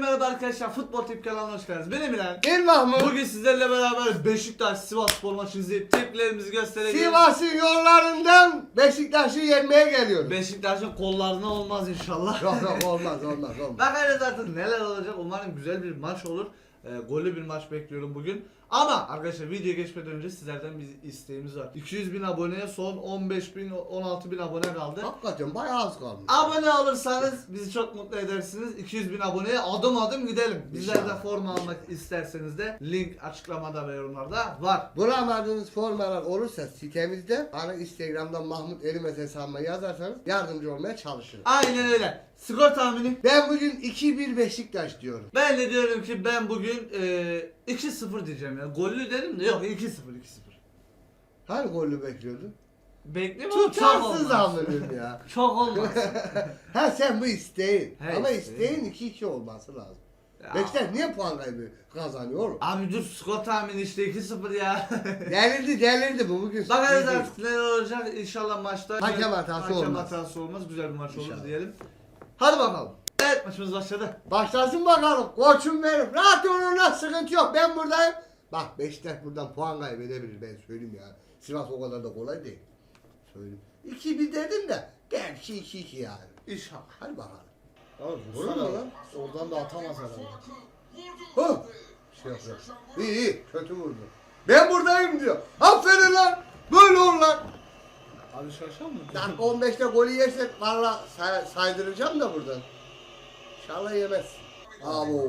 merhaba arkadaşlar. Futbol Tip kanalına hoş geldiniz. Benim İlhan. Bir Mahmut. Bugün sizlerle beraber Beşiktaş Sivas spor maçını izleyip tepkilerimizi göstereceğiz. Sivas'ın yollarından Beşiktaş'ı yenmeye geliyoruz. Beşiktaş'ın kollarına olmaz inşallah. yok yok olmaz olmaz olmaz. Bakalım zaten neler olacak. Umarım güzel bir maç olur. E, gollü bir maç bekliyorum bugün. Ama arkadaşlar videoya geçmeden önce sizlerden bir isteğimiz var. 200 bin aboneye son 15 bin 16 bin abone kaldı. Hakikaten bayağı az kalmış. Abone olursanız bizi çok mutlu edersiniz. 200 bin aboneye adım adım gidelim. Bizlerden İnşallah. forma almak isterseniz de link açıklamada ve yorumlarda var. Bulamadığınız formalar olursa sitemizde bana Instagram'dan Mahmut Erimez hesabıma yazarsanız yardımcı olmaya çalışırım. Aynen öyle. Skor tahmini. Ben bugün 2-1 Beşiktaş diyorum. Ben de diyorum ki ben bugün e, 2-0 diyeceğim ya. Gollü dedim de yok 2-0 2-0. Hani golü bekliyordun? Ama çok Tutarsız olmaz. ya. Çok olmaz. ha sen bu isteğin. He, Ama isteğin. isteğin 2-2 olması lazım. Ya. Beşiktaş niye puan kaybı kazanıyor oğlum? Abi dur skor tahmini işte 2-0 ya. delirdi delirdi bu bugün. Bakarız sürpriz. artık neler olacak inşallah maçta. Hakem hatası hakem olmaz. hatası olmaz. Güzel bir maç olur İnşallah. diyelim. Hadi bakalım. Evet maçımız başladı. Başlasın bakalım. Koçum benim. Rahat olun lan sıkıntı yok. Ben buradayım. Bak Beşiktaş buradan puan kaybedebilir ben söyleyeyim ya. Sivas o kadar da kolay değil. Söyleyeyim. 2-1 dedim de belki 2-2 yani. İnşallah. Hadi bakalım. Olur Olur mu lan? Oradan da atamaz herhalde. Hı. Şey yok yok. İyi iyi. Kötü vurdu. Ben buradayım diyor. Aferin lan. Böyle ol lan. Abi şaşan mı? Dakika 15'te golü yersek valla say- saydıracağım da buradan. İnşallah yemez. Abo.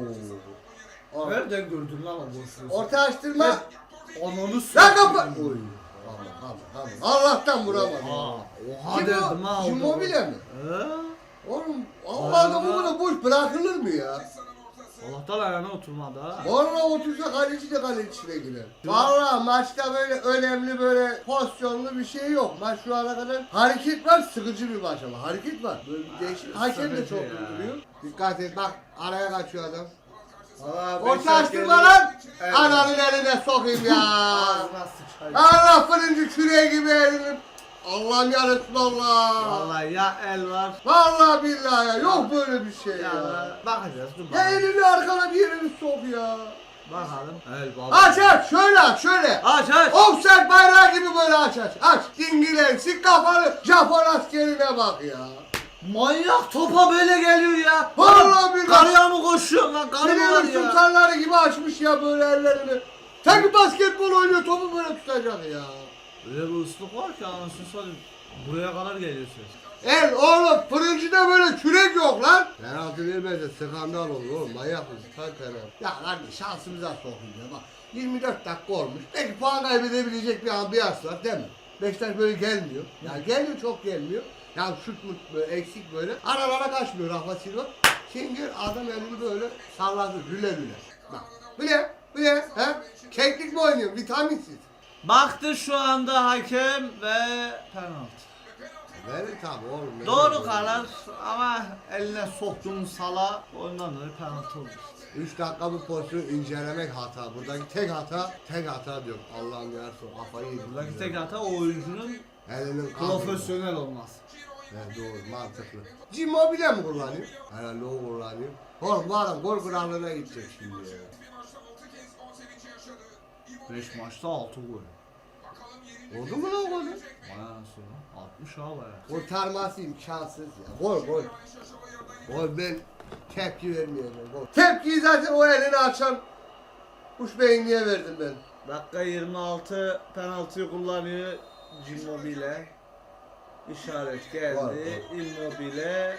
Or- Nereden gördün lan o boşluğu? Orta açtırma. Lan kapat. Oy. Aman, aman, aman. Allah'tan vuramadım. Oha Kim derdim ha. o? Kim orada. mobile mi? He? Oğlum Allah'ta bu kadar boş bırakılır mı ya? Allah'tan ayağına oturmadı ha. Vallahi otursa kaleci de kaleci içine girer. Vallahi maçta böyle önemli böyle pozisyonlu bir şey yok. Maç şu ana kadar hareket var sıkıcı bir maç ama hareket var. Böyle bir değişik. Hakem de çok ya. duruyor. Dikkat et bak araya kaçıyor adam. Valla Orta açtırma lan. Evet. Ananın eline sokayım ya. Ağzına sıçayım. Allah fırıncı küreği gibi elini. Allah'ım ya Resulallah. Vallahi ya el var. Vallahi billahi ya. Yok böyle bir şey Ya ya. bakacağız dur Ya bakalım. elini arkana bir yerini sok ya. Bakalım. El baba. Aç aç şöyle aç şöyle. Aç aç. Offside bayrağı gibi böyle aç aç. Aç dingiler sik kafanı Japon askerine bak ya. Manyak topa böyle geliyor ya. Vallahi billahi. Karıya mı koşuyorsun lan? Karı mı var ya? sultanları gibi açmış ya böyle ellerini. Sanki basketbol oynuyor topu böyle tutacak ya. Öyle bir ıslık var ki anasını satayım. Buraya kadar geliyor ses. El oğlum fırıncıda böyle kürek yok lan. Penaltı vermezse skandal olur oğlum manyak mısın? Sen penaltı. Ya kardeş şansımıza ya bak. 24 dakika olmuş. Belki puan kaybedebilecek bir ambiyans var değil mi? Beşiktaş böyle gelmiyor. Ya geliyor çok gelmiyor. Ya şut mut böyle eksik böyle. Aralara kaçmıyor Rafa Silva. Şimdi adam elini böyle salladı rüle rüle. Bak bu ne? Bu ne? He? Keklik mi oynuyor? Vitaminsiz. Baktı şu anda hakem ve penaltı. Verir tabi oğlum. Doğru karar ama eline soktuğun sala ondan dolayı penaltı oldu. 3 dakika bu pozisyonu incelemek hata. Buradaki tek hata, tek hata diyorum. Allah'ım yarısı kafayı yedim. Buradaki tek hata o oyuncunun Elinin profesyonel olması. Evet doğru mantıklı. Immobile mi kullanıyor? Herhalde o kullanıyor. Oğlum bu adam gol krallığına gidecek şimdi ya. 5 maçta 6 gol. Oldu mu lan golü? Vay anasını. 60 ha baya. Kurtarması imkansız ya. Gol gol. Gol ben tepki vermiyorum. Gol. Tepkiyi zaten o elini açan kuş beyinliğe verdim ben. Dakika 26 penaltıyı kullanıyor Immobile. İşaret geldi. Immobile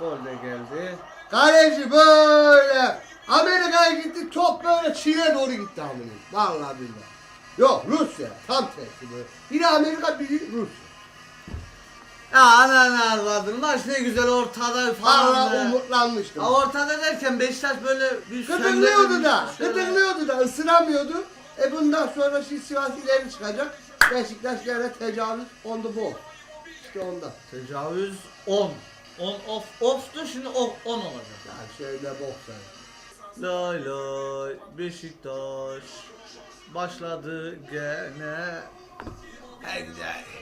gol de geldi. Kaleci böyle Amerika'ya gitti top böyle Çin'e doğru gitti amına. Vallahi billahi. Yok Rusya tam tersi böyle. Biri Amerika biri Rusya. Ya ananı arvadın maç ne güzel ortada falan. Vallahi be. umutlanmıştım. Ya ortada derken Beşiktaş böyle bir Gıdıklıyordu da, şeyler- gıdıklıyordu da ısınamıyordu. E bundan sonra şimdi Sivas ileri çıkacak. Beşiktaş gene tecavüz on the ball. İşte ondan. Tecavüz 10. 10 off off'tu şimdi off 10 olacak. Yani şöyle bok sen. Lay lay Beşiktaş başladı gene.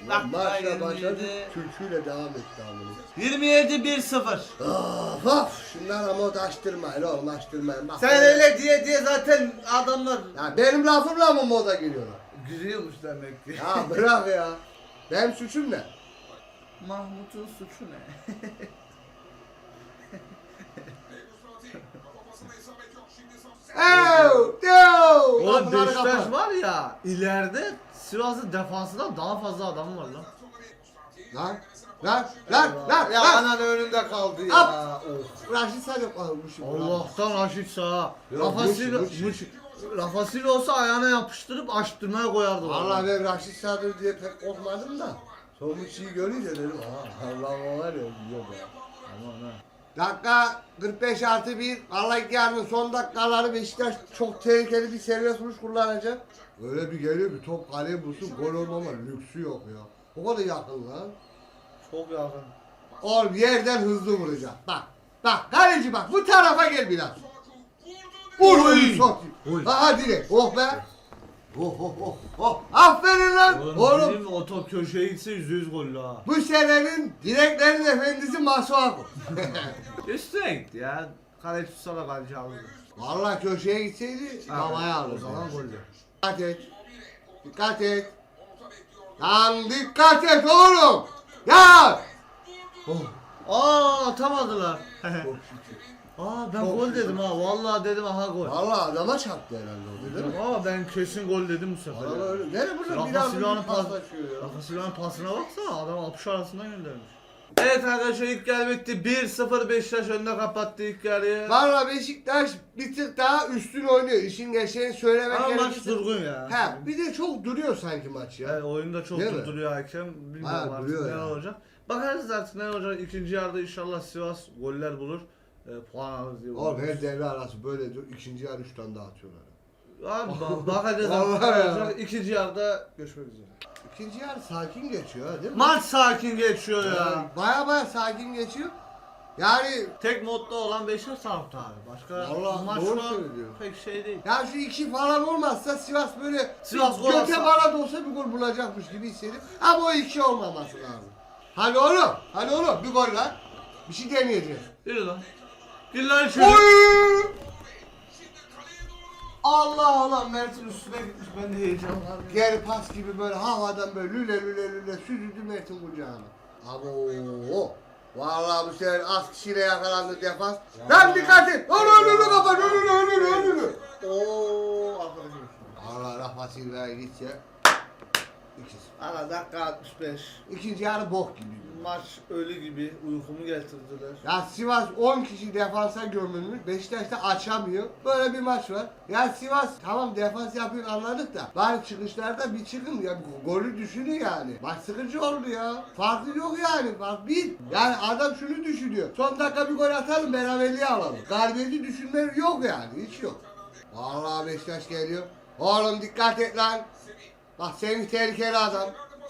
Bak, Maçla başladı. 27. Türküyle devam etti amına. 27 1-0. Of of. Şunlar ama açtırmayın oğlum açtırmayın. Bak, Sen öyle diye diye zaten adamlar Ya benim lafımla mı moda giriyorlar? gülüyormuş demek ki. Ya bırak ya. Benim suçum ne? Mahmut'un suçu ne? Ev, yo. Oğlum Beşiktaş var ya ileride Sivas'ın defansından daha fazla adam var lan. Lan, lan, lan, lan, ya lan. anan önünde kaldı ya. Hop. Of. Raşit Sadık almışım. Allah'tan Raşit sağ. Ya, Rafa Silva. Rafa olsa ayağına yapıştırıp açtırmaya koyardı. Valla ben Raşit Sadık diye pek korkmadım da. Sonuççuyu görünce dedim aa Allah var ya diyor be. Aman ha. Dakika 45 artı 1. Vallahi yarının son dakikaları Beşiktaş çok tehlikeli bir serbest vuruş kullanacak. Öyle bir geliyor bir top kaleye bulsun gol olmama lüksü yok ya. O kadar yakın lan. Çok yakın. Oğlum yerden hızlı vuracak. Bak. Bak kaleci bak bu tarafa gel biraz. Vur Oy. oyunu sok. Oy. Aha direkt. Oh be. Oh oh oh oh. Aferin lan. Oğlum, Oğlum bizim o top köşeye gitse yüzde yüz gollü ha. bu senenin direklerin efendisi Masuaku. Üstüne gitti ya. Kale tutsa da kaleci aldı. Vallahi köşeye gitseydi havaya O alırdı. zaman gollü. Dikkat et. Dikkat et. Lan dikkat et oğlum. Ya. Oh. Aa atamadılar. Aa ben Çok gol şükür. dedim ha. Vallahi dedim aha gol. Vallahi adama çarptı herhalde o değil mi? Ama ben kesin gol dedim bu sefer. Valla ya. öyle. Nereye burada Rafa biraz Silva'nın pas- paslaşıyor ya. Rafa Silva'nın pasına baksana adam 60 arasından göndermiş. Evet arkadaşlar ilk yarı bitti. 1-0 Beşiktaş önüne kapattı ilk yarıyı. Valla Beşiktaş bir tık daha üstün oynuyor. İşin gerçeğini söylemek Ama maç gerekirse- durgun ya. He bir de çok duruyor sanki maç ya. Yani oyunda çok Değil mi? durduruyor hakem. Bilmiyorum Ha, artık duruyor ne olacak. Bakarız artık ne olacak. İkinci yarıda inşallah Sivas goller bulur. E, puan alır diye. Oğlum her devre arası böyle diyor. İkinci yarı üç tane atıyorlar. Abi ba- bakacağız artık ne Vallahi ya. olacak. İkinci yarıda görüşmek üzere. İkinci yarı sakin geçiyor değil mi? Maç sakin geçiyor ya. Baya baya sakin geçiyor. Yani Tek modda olan Beşiktaş taraftarı. Başka Vallahi maç doğru şu an söylüyor. pek şey değil. ya şu iki falan olmazsa Sivas böyle Sivas gol göte atsa- bala da olsa bir gol bulacakmış gibi hissedip ama o iki olmaması lazım. Hadi oğlum, hadi oğlum bir gol lan. Bir şey deneyeceğiz. Yürü lan. Gir lan şöyle. Oy! Allah Allah Mert'in üstüne gitmiş. Ben de heyecanlandım. Geri pas gibi böyle havadan böyle lüle lüle lüle süzüldü Mert'in kucağına. Abo. Vallahi bu sefer az kişiyle yakalandı defans. Lan dikkat et. Önü önünü kapat. Önünü önünü önünü. Ooo arkadaşım. Allah Silva'ya gitse. İkisi. Ara dakika 65. İkinci yarı bok gibi. Maç ölü gibi uykumu getirdiler. Ya Sivas 10 kişi defansa gömülmüş. Beşiktaş da açamıyor. Böyle bir maç var. Ya Sivas tamam defans yapıyor anladık da. Bari çıkışlarda bir çıkın ya golü düşünün yani. Maç sıkıcı oldu ya. Farkı yok yani. Fark bir. Yani adam şunu düşünüyor. Son dakika bir gol atalım beraberliği alalım. Galibiyeti düşünme yok yani. Hiç yok. Vallahi Beşiktaş geliyor. Oğlum dikkat et lan. Bak seni tehlikeli adam.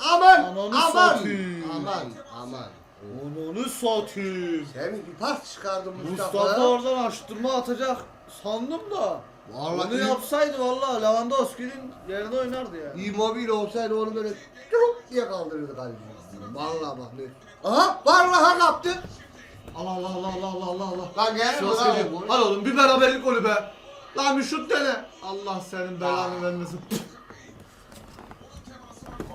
Aman! Ananı aman! satayım. Aman! Aman! Onu satayım. Sen bir pas çıkardın Mustafa. Mustafa oradan açtırma atacak sandım da. Vallahi Onu iyi- yapsaydı vallahi Lewandowski'nin yerine oynardı ya. Immobile olsaydı onu böyle çurup diye kaldırırdı kaleci. Vallahi bak ne. Aha vallahi kaptı. Allah Allah Allah Allah Allah Allah Allah. Lan gel geliyor. Hadi oğlum bir beraberlik golü be. Lan bir şut dene. Allah senin belanı vermesin.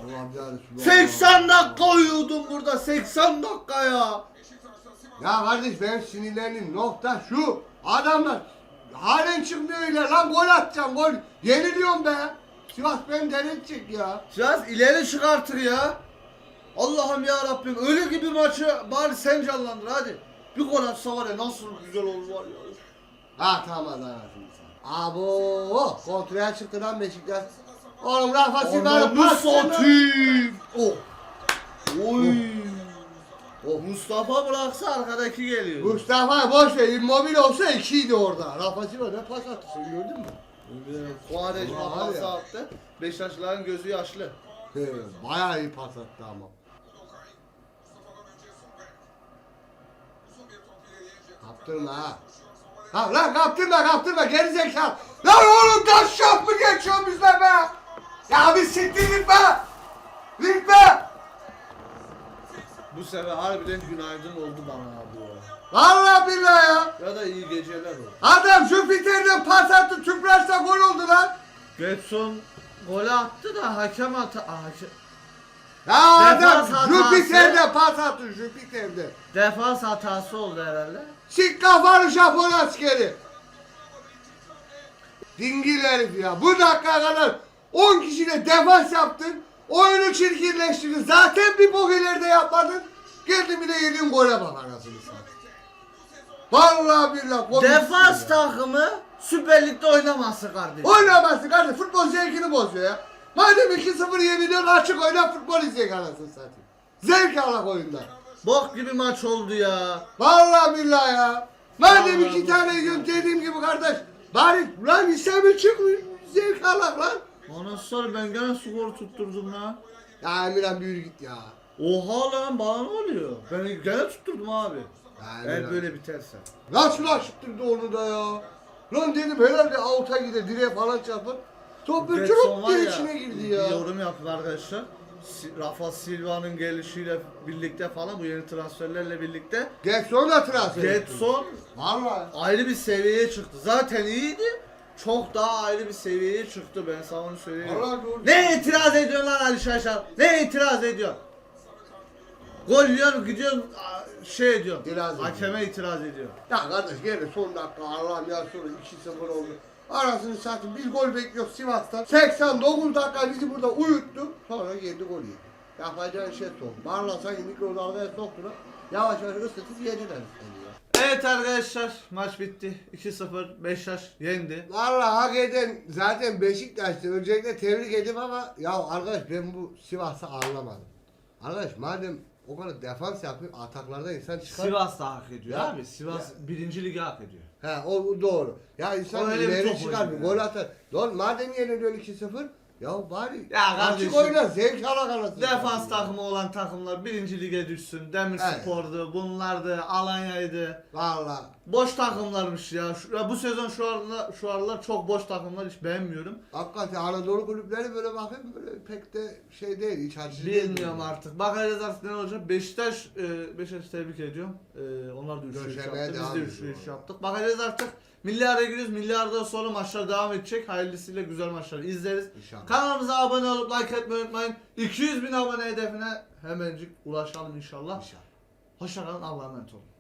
Allah'ım yani. 80 dakika uyudum burada 80 dakika ya. Ya kardeş benim sinirlendiğim nokta şu. Adamlar halen çıkmıyor ile lan gol atacağım gol. Yeniliyorum be. Sivas beni denetecek ya. Biraz ileri çıkartır ya. Allah'ım ya Rabbim ölü gibi maçı bari sen canlandır hadi. Bir gol atsa var ya nasıl güzel olur var ya. Ha tamam satayım. Abo kontraya çıktı lan Beşiktaş. Oğlum Rafa Silva'nın Ananı pasını. satayım. Oh. Oy. Oh. Mustafa bıraksa arkadaki geliyor. Mustafa boş ver immobile olsa ikiydi orada. Rafa Silva ne pas attı sen gördün mü? Kuarejma Ulan var ya. attı. Beşiktaşlıların gözü yaşlı. He, bayağı iyi pas attı ama. Kaptırma ha. Ha lan kaptırma kaptırma geri zekalı. Lan oğlum taş şap mı geçiyor bizle be? Ya bir siktir git be. Lütfen. Bu sefer harbiden günaydın oldu bana abi ya. Vallahi billahi ya. Ya da iyi geceler oldu. Adam Jüpiter'den pas attı. Tüpraşta gol oldu lan. Getson golü attı da hakem ata... Hakem... Ya Defans adam hatası. Jüpiter'de pas attı. Jüpiter'de. Defans hatası oldu herhalde. Sik kafanı Japon askeri. Dingil herif ya. Bu dakika kadar 10 kişiyle defans yaptın. Oyunu çirkinleştirdin. Zaten bir bok ileride yapmadın. Geldin bir de yediğin gole bak anasını satayım. Vallahi billahi. Defans ya. takımı Süper Lig'de oynaması kardeşim. Oynamazsın kardeşim. Futbol zevkini bozuyor ya. Madem 2-0 yeniliyorsun açık oyna futbol izleyek anasını satayım. Zevk alak oyunda. Bok gibi maç oldu ya. Vallahi billahi ya. Madem Vallahi iki tane yiyorsun dediğim gibi kardeş. Bari lan istemir çıkmıyor. Zevk alak lan. Ondan sonra ben gene skor tutturdum lan. Ya Emirhan bir yürü git ya. Oha lan bana ne oluyor? Ben gene tutturdum abi. Ya Eğer Emirhan. böyle biterse. Nasıl aşıttırdı onu da ya. Lan dedim herhalde avuta gider direğe falan çarpar. Top bir Getson çırp var diye ya, içine girdi bir ya. yorum yapın arkadaşlar. Si- Rafa Silva'nın gelişiyle birlikte falan bu yeni transferlerle birlikte Getson da transfer etti. Getson Vallahi. ayrı bir seviyeye çıktı. Zaten iyiydi. Çok daha ayrı bir seviyeye çıktı ben sana onu söyleyeyim. Ne itiraz ediyorsun lan Ali Şaşar? Ne itiraz ediyorsun? Gol yiyorsun gidiyorsun şey ediyorsun. İtiraz ediyor. Hakeme itiraz ediyor. Ya kardeş gene son dakika Allah'ım ya sonra 2-0 oldu. Arasını satın biz gol bekliyoruz Sivas'tan. 89 dakika bizi burada uyuttu. Sonra geldi gol yedi. Yapacağın şey son. Barla sanki mikrodalgaya soktular. Yavaş yavaş ısıtıp yediler seni. Evet arkadaşlar maç bitti. 2-0 Beşiktaş yendi. Vallahi hak eden zaten Beşiktaş'tı. Öncelikle tebrik edeyim ama ya arkadaş ben bu Sivas'ı anlamadım. Arkadaş madem o kadar defans yapıyor ataklarda insan çıkar. Sivas da hak ediyor Ya, abi. Sivas birinci ligi hak ediyor. He o doğru. Ya O insan öyle bir ileri top çıkar bir oynuyor. gol atar. Doğru madem yeniliyorsun 2-0 ya bari Ya açık kardeşim, oyna zevk ala kalasın. Defans takımı olan takımlar birinci lige düşsün. Demirspor'du, bunlardı, Alanya'ydı. Valla. Boş takımlarmış ya. Şu, ya bu sezon şu aralar, şu aralar çok boş takımlar hiç beğenmiyorum. Hakikaten Anadolu kulüpleri böyle bakayım böyle pek de şey değil hiç açıcı değil. Bilmiyorum artık. Bakacağız artık ne olacak. Beşiktaş, e, Beşiktaş tebrik ediyorum. E, onlar da 3 3 Döşemeye yaptı. Biz de 3 ediyor. 3 yaptık. Bakacağız artık. Milli araya giriyoruz. Milli sonra maçlar devam edecek. Hayırlısıyla güzel maçlar izleriz. İnşallah. Kanalımıza abone olup like etmeyi unutmayın. 200 bin abone hedefine hemencik ulaşalım inşallah. İnşallah. Hoşçakalın. Allah'a emanet olun.